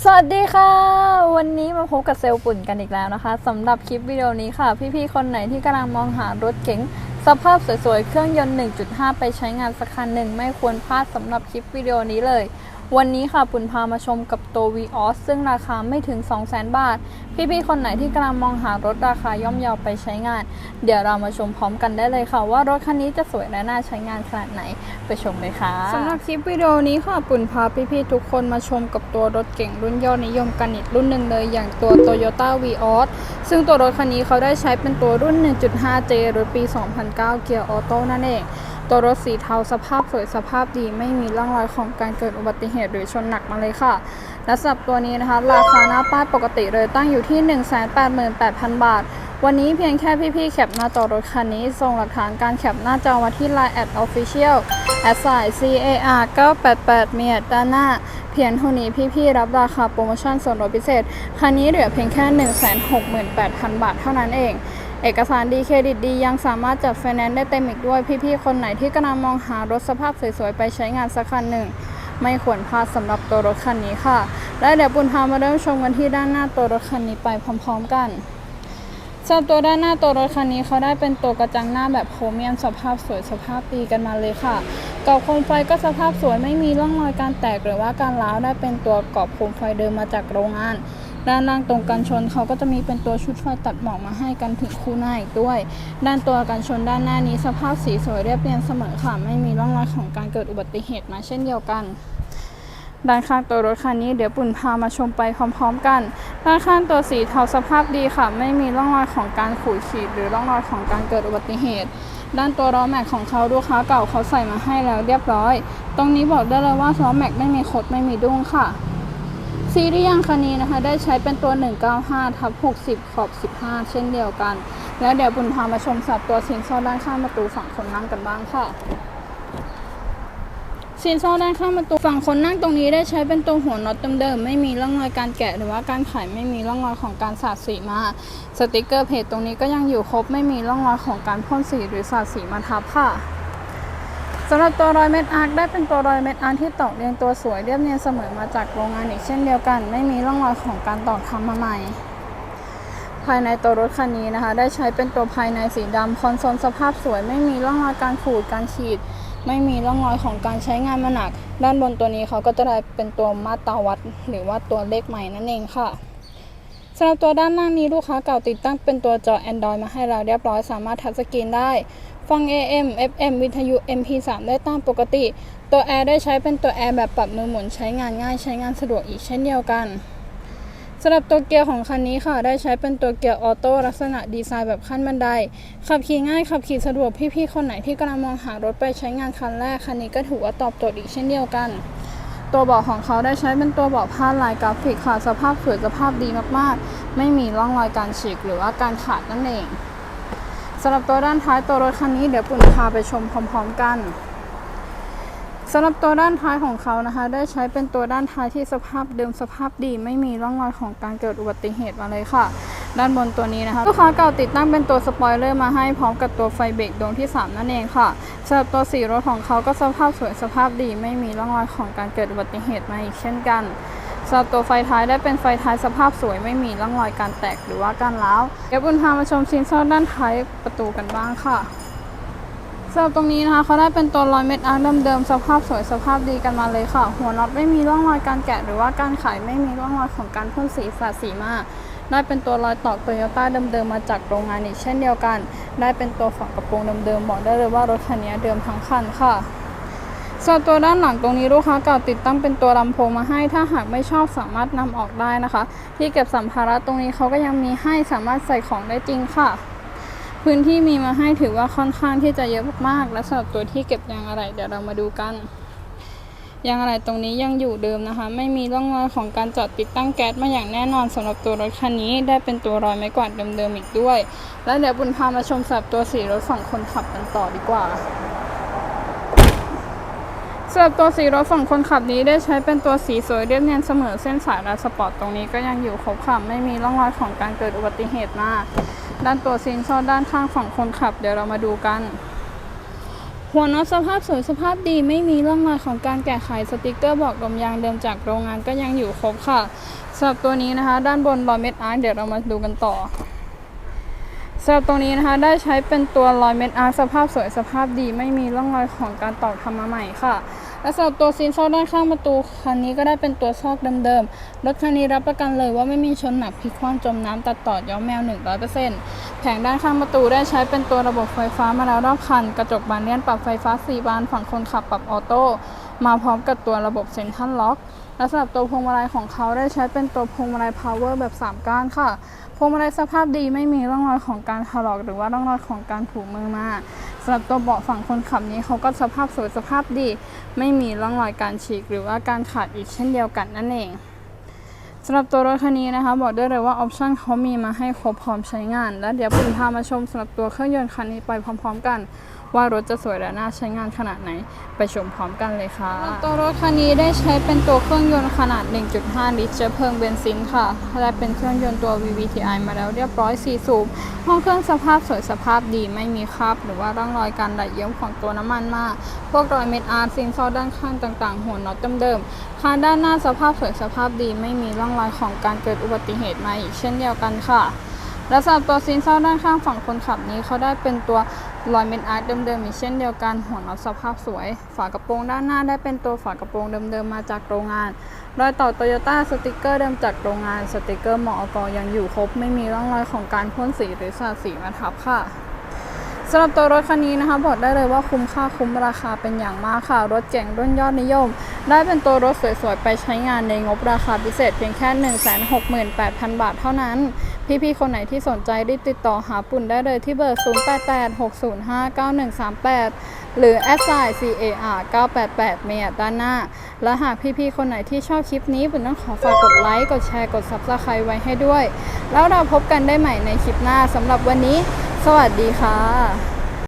สวัสดีค่ะ วันนี้มาพบกับเซลล์ปุ่นกันอีกแล้วนะคะสำหรับคลิปวิดีโอนี้ค่ะ พี่ๆ คนไหนที่กำลังมองหารถเก๋งสภาพสวยๆ เครื่องยนต์ 1.5 ไปใช้งานสักคันหนึ่งไม่ควรพลาดสำหรับคลิปวิดีโอนี้เลย วันนี้ค่ะปุ่นพามาชมกับตัว v ีออสซึ่งราคาไม่ถึง 200,000 บาท พี่ๆ คนไหนที่กำลังมองหารถราคาย่อมเยาไปใช้งาน เดี๋ยวเรามาชมพร้อมกันได้เลยค่ะ ว่ารถคันนี้จะสวยและน่าใช้งานขนาดไหนไปชมเลยค่ะสำหรับคลิปวิดีโอนี้ค่ะปุ่นพาพี่ๆ ทุกคนมาชมกับตัวรถเก่งรุ่นยอดนิยมกันอีกรุ่นหนึ่งเลย อย่างตัว Toyota v ีออสซึ่งตัวรถคันนี้เขาได้ใช้เป็นตัวรุ่น 1.5J รถปี 2009 เกียร์ออโต้นั่นเอง ตัวรถสีเทาสภาพสวยสภาพดีไม่มีร่องรอยของการเกิดอุบัติเหตุหรือชนหนักมาเลยค่ะ และสำหรับตัวนี้นะคะ ราคาหน้าป้ายปกติเลยตั้งอยู่ที่ 188,000 บาท วันนี้เพียงแค่พี่ๆแคปหน้าจอรถคันนี้ ส่งหลักฐานการแคปหน้าจอมาที่ Line at official at s i car 988เมียด้านหน้าเพียงเท่านี้พี่ๆรับราคาโปรโมชั่นส่วนลดพิเศษ คันนี้เหลือเพียงแค่ 168,000 บาทเท่านั้นเอง เอกสารดีเครดิตดียังสามารถจัดไฟแนนซ์ได้เต็มอีกด้วย พี่ๆ คนไหนที่กำลังมองหารถสภาพสวยๆ ไปใช้งานสักคันหนึ่ง ไม่ควรพลาดสำหรับตัวรถคันนี้ค่ะ และเดี๋ยวปุณพามาเริ่มชมกันที่ด้านหน้าตัวรถคันนี้ไปพร้อมๆกันสำหรับตัวด้านหน้าตัวรถคันนี้เขาได้เป็นตัวกระจังหน้าแบบโครเมียมสภาพสวยสภาพดีกันมาเลยค่ะกรอบโคมไฟก็สภาพสวยไม่มีร่องรอยการแตกหรือว่าการร้าวได้เป็นตัวกรอบโคมไฟเดิมมาจากโรงงาน ด้านล่างตรงกันชนเขาก็จะมีเป็นตัวชุดไฟตัดหมอกมาให้กันถึงคู่หน้าอีกด้วย ด้านตัวกันชนด้านหน้านี้สภาพสีสวยเรียบเรียงเสมอค่ะไม่มีร่องรอยของการเกิดอุบัติเหตุมาเช่นเดียวกันด้านข้างตัวรถคันนี้เดี๋ยวปุ่นพามาชมไปพร้อมๆกัน ด้านข้างตัวสีเทาสภาพดีค่ะ ไม่มีร่องรอยของการขูดขีด หรือร่องรอยของการเกิดอุบัติเหตุ ด้านตัวล้อแม็กของเขาลูกค้าเก่าเขาใส่มาให้แล้วเรียบร้อย ตรงนี้บอกได้เลยว่าล้อแม็กไม่มีคดไม่มีดุ้งค่ะ ซีรีส์ยางคันนี้นะคะ ได้ใช้เป็นตัว 195ทับ60 ขอบ 15 เช่นเดียวกัน แล้วเดี๋ยวบุญพามาชมสับตัวสินซ้อด้านข้างประตูฝั่งคนนั่งกันบ้างค่ะสินซ้อด้านข้างประตูฝั่งคนนั่งตรงนี้ได้ใช้เป็นตัวหัวน็อตเดิมๆไม่มีร่องรอยการแกะหรือว่าการไขไม่มีร่องรอยของการสาดสีมาสติกเกอร์เพจตรงนี้ก็ยังอยู่ครบไม่มีร่องรอยของการพ่นสีหรือสาดสีมาทับค่ะ สำหรับตัวรอยเม็ดอาร์คได้เป็นตัวรอยเม็ดอาร์คที่ตอกเรียงตัวสวยเรียบเนียนเสมอมาจากโรงงานอีกเช่นเดียวกัน ไม่มีร่องรอยของการตอกทำมาใหม่ ภายในตัวรถคันนี้นะคะ ได้ใช้เป็นตัวภายในสีดำคอนโซลสภาพสวย ไม่มีร่องรอยการขูดการขีด ไม่มีร่องรอยของการใช้งานมาหนัก ด้านบนตัวนี้เขาก็จะได้เป็นตัวมาตราวัด หรือว่าตัวเลขใหม่นั่นเองค่ะำหรับตัวด้านล่างนี้ลูกค้าเก่าติดตั้งเป็นตัวจอ Android มาให้เราเรียบร้อยสามารถทัชสกรีนได้ ฟัง AM FM วิทยุ MP3 ได้ตามปกติ ตัวแอร์ได้ใช้เป็นตัวแอร์แบบปรับมือหมุนใช้งานง่ายใช้งานสะดวกอีกเช่นเดียวกันสำหรับตัวเกียร์ของคันนี้ค่ะ ได้ใช้เป็นตัวเกียร์ออโต้ลักษณะดีไซน์แบบขั้นบันได ขับขี่ง่าย ขับขี่สะดวกพี่ๆคนไหนที่กำลังมองหารถไปใช้งานคันแรก คันนี้ก็ถือว่าตอบโจทย์อีกเช่นเดียวกัน ตัวเบาะของเขาได้ใช้เป็นตัวเบาะผ้าลายกราฟิกค่ะ สภาพสวยสภาพดีมากๆ ไม่มีร่องรอยการฉีกหรือว่าการขาดนั่นเองสำหรับตัวด้านท้ายตัวรถคันนี้เดี๋ยวปุ่นพาไปชมพร้อม ๆ กันสำหรับตัวด้านท้ายของเขานะคะ ได้ใช้เป็นตัวด้านท้ายที่สภาพเดิมสภาพดี ไม่มีร่องรอยของการเกิดอุบัติเหตุมาเลยค่ะ ด้านบนตัวนี้นะคะ ลูกค้าเก่าติดตั้งเป็นตัวสปอยเลอร์มาให้พร้อมกับตัวไฟเบรกดวงที่ 3 นั่นเองค่ะสำหรับตัวสีรถของเขาก็สภาพสวยสภาพดี ไม่มีร่องรอยของการเกิดอุบัติเหตุมาอีกเช่นกันสำหรับตัวไฟท้ายได้เป็นไฟท้ายสภาพสวยไม่มีร่องรอยการแตกหรือว่าการร้าวเดี๋ยวบุญพามาชมชิ้นส่วนด้านท้ายประตูกันบ้างค่ะสำหรับตรงนี้นะคะเขาได้เป็นตัวรอยเม็ดอาร์เดิมๆสภาพสวยสภาพดีกันมาเลยค่ะ หัวน็อตไม่มีร่องรอยการแกะหรือว่าการไขไม่มีร่องรอยของการพ่นสีสาดสีมา ได้เป็นตัวรอยตอกโตโยต้าเดิมๆมาจากโรงงานอีกเช่นเดียวกัน ได้เป็นตัวฝากระโปรงเดิมๆบอกได้เลยว่ารถคันนี้เดิมทั้งคันค่ะส่วนตัวด้านหลังตรงนี้ลูกค้าเก่าติดตั้งเป็นตัวลำโพงมาให้ ถ้าหากไม่ชอบสามารถนำออกได้นะคะ ที่เก็บสัมภาระตรงนี้เขาก็ยังมีให้สามารถใส่ของได้จริงค่ะ พื้นที่มีมาให้ถือว่าค่อนข้างที่จะเยอะมากๆและสำหรับตัวที่เก็บยางอะไร เดี๋ยวเรามาดูกัน ยางอะไรตรงนี้ยังอยู่เดิมนะคะ ไม่มีร่องรอยของการจอดติดตั้งแก๊สมาอย่างแน่นอนสำหรับตัวรถคันนี้ได้เป็นตัวรอยไม้กวาดเดิมๆอีกด้วย แล้วเดี๋ยวบุญพามาชมสับตัวสีรถฝั่งคนขับกันต่อดีกว่าสำหรับตัวสีรถฝั่งคนขับนี้ได้ใช้เป็นตัวสีสวยเรียบเนียนเสมอเส้นสายและสปอร์ตตรงนี้ก็ยังอยู่ครบค่ะไม่มีร่องรอยของการเกิดอุบัติเหตุมาด้านตัวซีนซ้อนด้านข้างฝั่งคนขับ เดี๋ยวเรามาดูกัน หัวน็อตสภาพสวยสภาพดีไม่มีร่องรอยของการแกะไขสติกเกอร์บอกลมยางเดิมจากโรงงานก็ยังอยู่ครบค่ะสำหรับตัวนี้นะคะ ด้านบนรอยเม็ดอาร์เดี๋ยวเรามาดูกันต่อสำหรับตรงนี้นะคะได้ใช้เป็นตัวรอยเม็ดอาร์สภาพสวยสภาพดี ไม่มีร่องรอยของการตอกทำมาใหม่ค่ะ และสำหรับตัวซีนซอกด้านข้างประตูคันนี้ก็ได้เป็นตัวซอกเดิมๆ รถคันนี้รับประกันเลยว่าไม่มีชนหนักพลิกคว่ำจมน้ำตัดต่อย้อมแมว 100%แผงด้านข้างประตูได้ใช้เป็นตัวระบบไฟฟ้ามาแล้วรอบคัน กระจกบานเลื่อนปรับไฟฟ้า 4 บานฝั่งคนขับปรับออโต้มาพร้อมกับตัวระบบเซ็นทรัลล็อกและสำหรับตัวพวงมาลัยของเขาได้ใช้เป็นตัวพวงมาลัยพาวเวอร์แบบ 3 ก้านค่ะพวงมาลัยสภาพดีไม่มีร่องรอยของการถลอกหรือว่าร่องรอยของการถูมือมา สำหรับตัวเบาะฝั่งคนขับนี้เขาก็สภาพสวยสภาพดี ไม่มีร่องรอยการฉีกหรือว่าการขาดอีกเช่นเดียวกันนั่นเองสำหรับตัวรถคันนี้นะคะ บอกได้เลยว่าออปชั่นเขามีมาให้ครบพร้อมใช้งาน และเดี๋ยวปุ่นพามาชมสำหรับตัวเครื่องยนต์คันนี้ไปพร้อม ๆ กัน ว่ารถจะสวยและน่าใช้งานขนาดไหน ไปชมพร้อมกันเลยค่ะ ตัวรถคันนี้ได้ใช้เป็นตัวเครื่องยนต์ขนาด 1.5 ลิตรเชื้อเพลิงเบนซินค่ะ และเป็นเครื่องยนต์ตัว VVTi มาแล้วเรียบร้อย 4 สูบ ห้องเครื่องสภาพสวยสภาพดีไม่มีคราบหรือว่าร่องรอยการไหลเยิ้มของตัวน้ำมันมาก พวกรอยเม็ดอาร์ซินซอด้านข้างต่างๆ หัวน็อตเดิมๆคานด้านหน้าสภาพสวยสภาพดีไม่มีร่องรอยของการเกิดอุบัติเหตุมาอีกเช่นเดียวกันค่ะและสำหรับตัวซีนเศร้าด้านข้างฝั่งคนขับนี้เขาได้เป็นตัว รอยเม็ดอาร์ตเดิมๆอีกเช่นเดียวกันหัวน็อตสภาพสวย ฝากระโปรงด้านหน้าได้เป็นตัวฝากระโปรงเดิมๆมาจากโรงงาน รอยต่อโตโยต้าสติกเกอร์เดิมจากโรงงานสติกเกอร์หมอกอยังอยู่ครบ ไม่มีร่องรอยของการพ่นสีหรือสาดสีมาทับค่ะสำหรับตัวรถคันนี้นะคะบอกได้เลยว่าคุ้มค่าคุ้มราคาเป็นอย่างมากค่ะ รถเจ๋งรุ่นยอดนิยม ได้เป็นตัวรถสวยๆ ไปใช้งานในงบราคาพิเศษเพียงแค่ 168,000 บาทเท่านั้น พี่ๆ คนไหนที่สนใจรีบติดต่อหาปุ่นได้เลยที่เบอร์ 0886059138 หรือ s i car 988เมียด้านหน้า และหากพี่ๆ คนไหนที่ชอบคลิปนี้ปุ่นต้องขอฝากกดไลค์ กดแชร์ กด Subscribe ไว้ให้ด้วย แล้วเราพบกันได้ใหม่ในคลิปหน้าสำหรับวันนี้ สวัสดีค่ะ